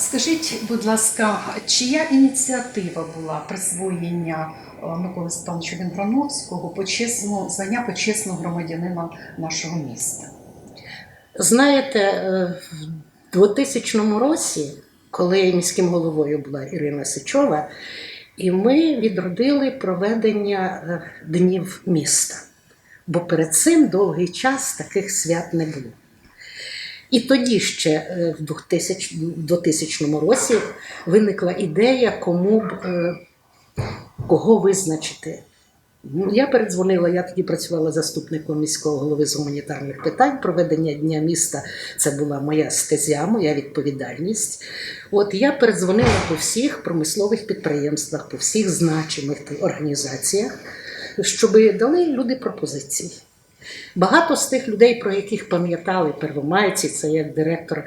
Скажіть, будь ласка, чия ініціатива була присвоєння е, Миколи Степановича Вінграновського почесного звання почесного громадянина нашого міста? Знаєте, е, в 2000 році, коли міським головою була Ірина Сичова, і ми відродили проведення е, днів міста. Бо перед цим довгий час таких свят не було. І тоді ще е, в 2000, 2000 році виникла ідея, кому б е, кого визначити. Ну, Я передзвонила, я тоді працювала заступником міського голови з гуманітарних питань. Проведення дня міста це була моя стезя, моя відповідальність. От я передзвонила по всіх промислових підприємствах, по всіх значимих організаціях, щоб дали люди пропозиції. Багато з тих людей, про яких пам'ятали первомайці, це як директор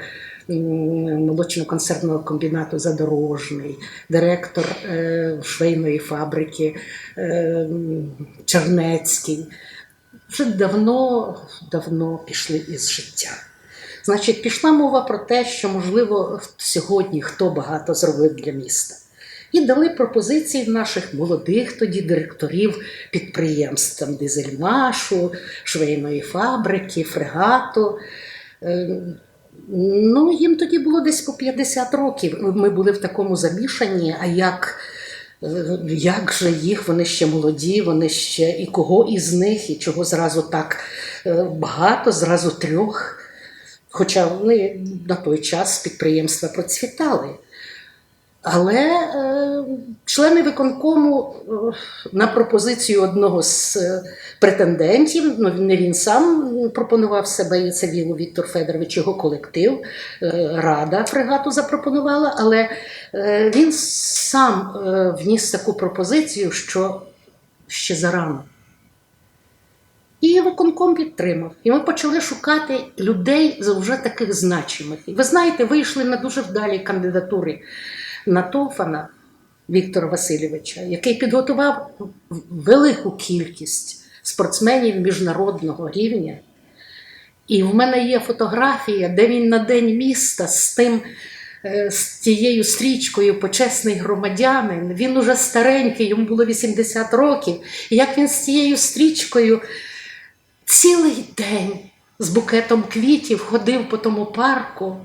молочно-консервного комбінату Задорожний, директор е, швейної фабрики е, Чернецький, вже давно, давно пішли із життя. Значить, пішла мова про те, що, можливо, сьогодні хто багато зробив для міста. І дали пропозиції наших молодих тоді директорів підприємств там Дизельмашу, швейної фабрики, фрегату. Е, Ну, їм тоді було десь по 50 років. Ми були в такому замішанні, а як, е, як же їх, вони ще молоді, вони ще і кого із них, і чого зразу так е, багато, зразу трьох. Хоча вони на той час підприємства процвітали. Але е, члени виконкому е, на пропозицію одного з е, претендентів, ну не він сам пропонував себе, і це Віло Віктор Федорович, його колектив, е, рада фрегату запропонувала, але е, він сам е, вніс таку пропозицію, що ще зарано. І виконком підтримав. І ми почали шукати людей вже таких значимих. Ви знаєте, вийшли на дуже вдалі кандидатури на Тофана Віктора Васильовича, який підготував велику кількість спортсменів міжнародного рівня. І в мене є фотографія, де він на день міста з тим. е, З тією стрічкою почесний громадянин, він уже старенький, йому було 80 років. І як він з цією стрічкою цілий день з букетом квітів ходив по тому парку.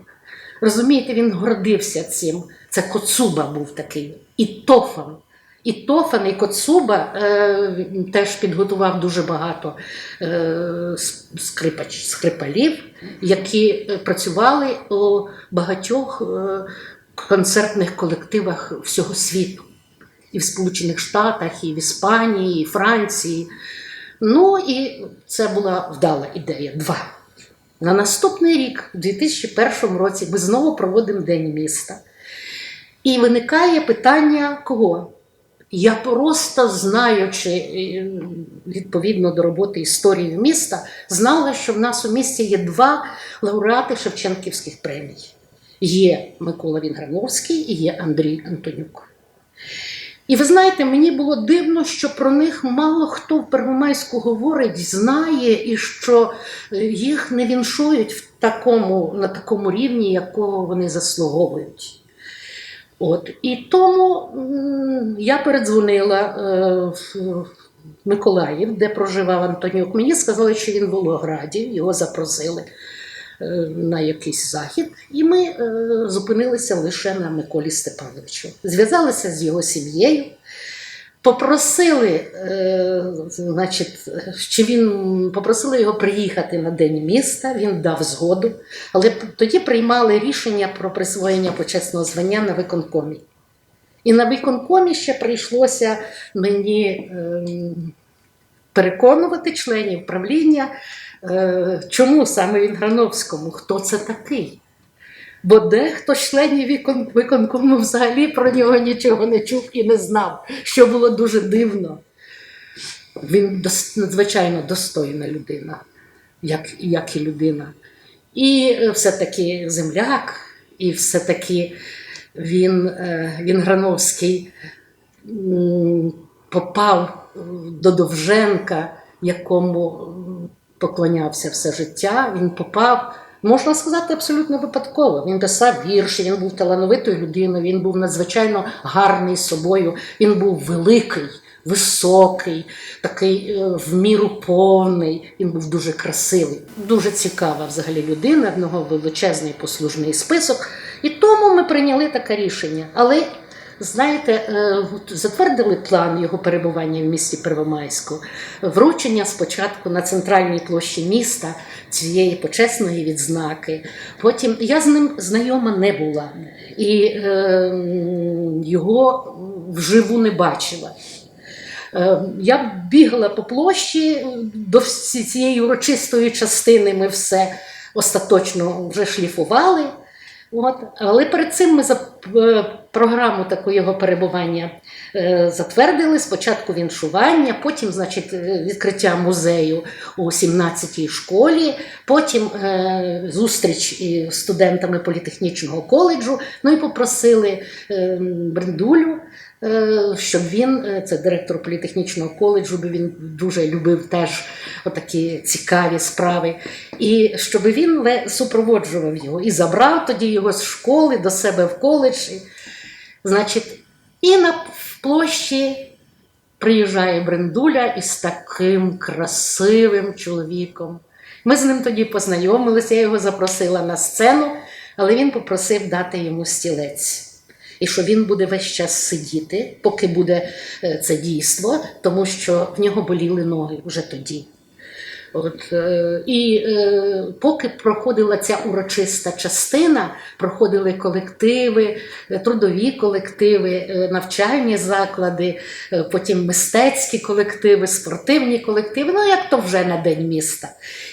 Розумієте, він гордився цим. Це Коцуба був такий. І Тофан. І Тофан, і Коцуба е, теж підготував дуже багато е, скрипач, скрипалів, які е, працювали у багатьох е, концертних колективах всього світу. І в Сполучених Штатах, і в Іспанії, і Франції. Ну і це була вдала ідея. Два. На наступний рік, у 2001 році, ми знову проводимо День міста. І виникає питання кого? Я просто знаючи е, відповідно до роботи історії міста, знала, що в нас у місті є два лауреати Шевченківських премій. Є Микола Вінграновський і є Андрій Антонюк. І ви знаєте, мені було дивно, що про них мало хто в Первомайську говорить, знає, і що е, їх не віншують в такому, на такому рівні, якого вони заслуговують. От. І тому я передзвонила е, в Миколаїв, де проживав Антонюк. Мені сказали, що він в Волограді, його запросили на якийсь захід, і ми е, зупинилися лише на Миколі Степановичу. Зв'язалися з його сім'єю. Попросили, е, значить, чи він попросили його приїхати на день міста, він дав згоду, але тоді приймали рішення про присвоєння почесного звання на виконкомі. І на виконкомі ще прийшлося мені ем, переконувати членів правління, е, чому саме Вінграновському, хто це такий. Бо дехто членів виконкому взагалі про нього нічого не чув і не знав, що було дуже дивно. Він надзвичайно достойна людина, як, як і людина. І е, все-таки земляк, і все-таки він, е, він Грановський попав е, до Довженка, якому поклонявся все життя. Він попав Можна сказати, абсолютно випадково. Він писав вірші, він був талановитою людиною, він був надзвичайно гарний собою, він був великий, високий, такий е, в міру повний. Він був дуже красивий, дуже цікава взагалі людина, в нього величезний послужний список. І тому ми прийняли таке рішення. Але знаєте, е, затвердили план його перебування в місті Первомайську, вручення спочатку на центральній площі міста цієї почесної відзнаки. Потім я з ним знайома не була і е, його вживу не бачила. Е, Я бігала по площі е, до цієї урочистої частини. Ми все остаточно вже шліфували. От. Але перед цим ми програму таку його перебування е, затвердили. Спочатку віншування, потім, значить, е, відкриття музею у 17-й школі, потім е, зустріч із студентами політехнічного коледжу. Ну і попросили Брендулю, щоб він, це директор політехнічного коледжу, бо він дуже любив теж отакі цікаві справи. І щоб він супроводжував його і забрав тоді його з школи до себе в коледж. Значить, і на площі приїжджає Брендуля із таким красивим чоловіком. Ми з ним тоді познайомилися, я його запросила на сцену, але він попросив дати йому стілець. І що він буде весь час сидіти, поки буде е, це дійство, тому що в нього боліли ноги вже тоді. От, е, і е, поки проходила ця урочиста частина, проходили колективи, е, трудові колективи, навчальні заклади, потім мистецькі колективи, спортивні колективи, ну як то вже на День міста.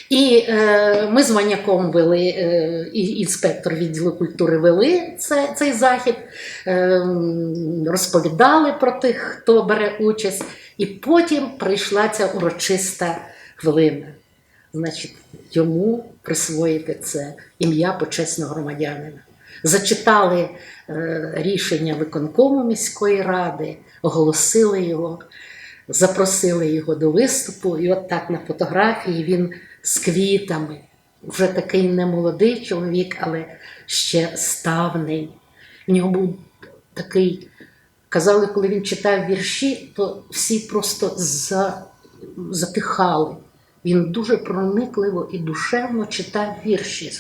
І е, ми з Маняком вели, е, і інспектор відділу культури вели це, цей захід, е, розповідали про тих, хто бере участь, і потім прийшла ця урочиста хвилина. Значить, йому присвоїти це ім'я почесного громадянина. Зачитали е, рішення виконкому міської ради, оголосили його, запросили його до виступу, і от так на фотографії він з квітами. Вже такий немолодий чоловік, але ще ставний. В нього був такий, казали, коли він читав вірші, то всі просто за, затихали. Він дуже проникливо і душевно читав вірші.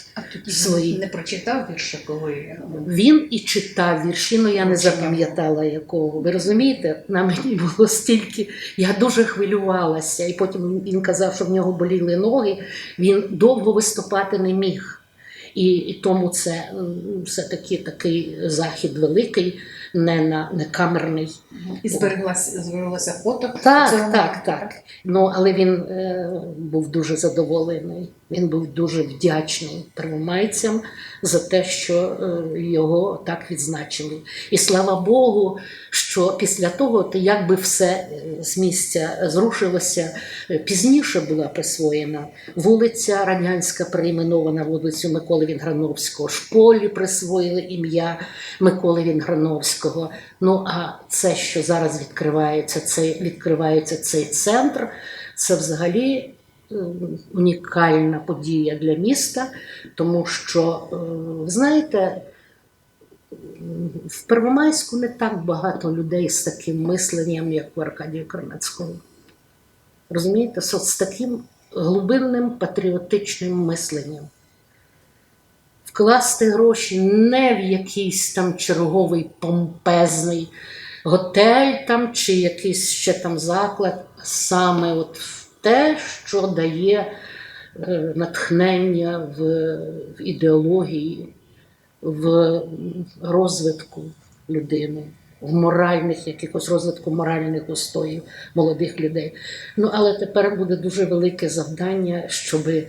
Свої. не прочитав е, Він і читав вірші, але я не запам'ятала якого. Ви розумієте, на мені було стільки. Я дуже хвилювалася, і потім він казав, що в нього боліли ноги. Він довго виступати не міг. І, і тому це все-таки такий захід великий, не, на, не камерний. і збереглося, збереглося фото. Так, цього так, так. Ну, але він е, був дуже задоволений. Він був дуже вдячний первомайцям за те, що е, його так відзначили. І слава Богу, що після того, то якби все е, з місця зрушилося, е, пізніше була присвоєна вулиця Радянська, перейменована вулицю Миколи Вінграновського, школі присвоїли ім'я Миколи Вінграновського. Ну а це, що зараз відкривається, цей, відкривається цей центр, це взагалі е, унікальна подія для міста, тому що, е, ви знаєте, в Первомайську не так багато людей з таким мисленням, як у Аркадія Корнацького. Розумієте, з таким глибинним патріотичним мисленням. Вкласти гроші не в якийсь там черговий помпезний готель там чи якийсь ще там заклад, а саме от в те, що дає е, натхнення в, в ідеології, в розвитку людини, в моральних якихось розвитку моральних устоїв молодих людей. Ну, але тепер буде дуже велике завдання, щоби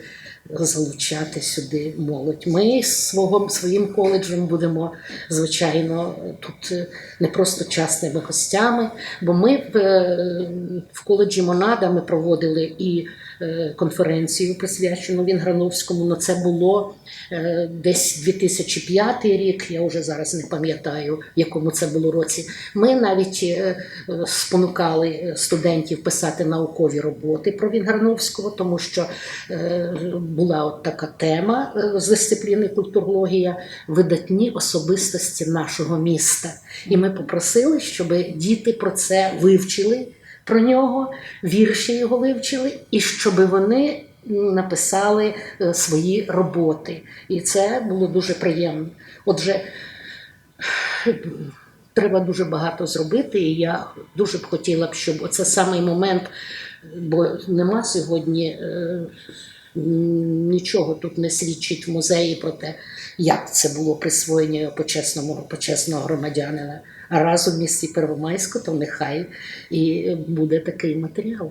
залучати сюди молодь. Ми свого, своїм коледжем будемо, звичайно, тут е, не просто частними гостями, бо ми в, е, в коледжі Монада ми проводили і конференцію, присвячену Вінграновському. Ну, це було е, десь 2005 рік, я вже зараз не пам'ятаю, в якому це було році. Ми навіть е, е, спонукали студентів писати наукові роботи про Вінграновського, тому що е, була от така тема е, з дисципліни культурологія видатні особистості нашого міста. І ми попросили, щоб діти про це вивчили про нього, вірші його вивчили, і щоб вони написали е, свої роботи. І це було дуже приємно. Отже, треба дуже багато зробити, і я дуже б хотіла б, щоб оце самий момент, бо нема сьогодні. е, Нічого тут не свідчить в музеї про те, як це було присвоєння його почесному, почесного громадянина. Разом із Первомайську, то нехай і буде такий матеріал.